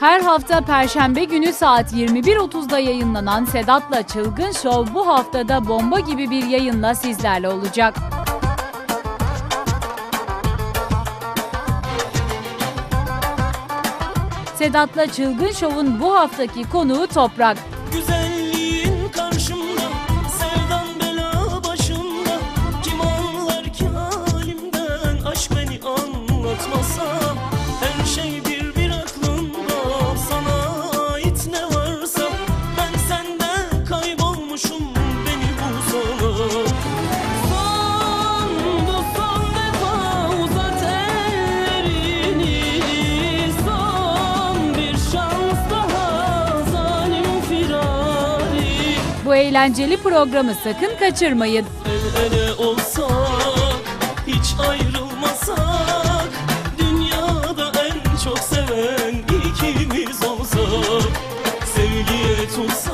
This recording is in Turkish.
Her hafta Perşembe günü saat 21.30'da yayınlanan Sedat'la Çılgın Show bu haftada bomba gibi bir yayınla sizlerle olacak. Sedat'la Çılgın Show'un bu haftaki konuğu Toprak. Güzelliğin anlatmasa Her şey bir bir aklımda. Sana ait ne varsa Ben sende kaybolmuşum Beni bulsana Son bu son defa uzat ellerini Son bir şans daha zalim firari. Bu eğlenceli programı sakın kaçırmayın. El ele olsak hiç ayrılmasak Beatles.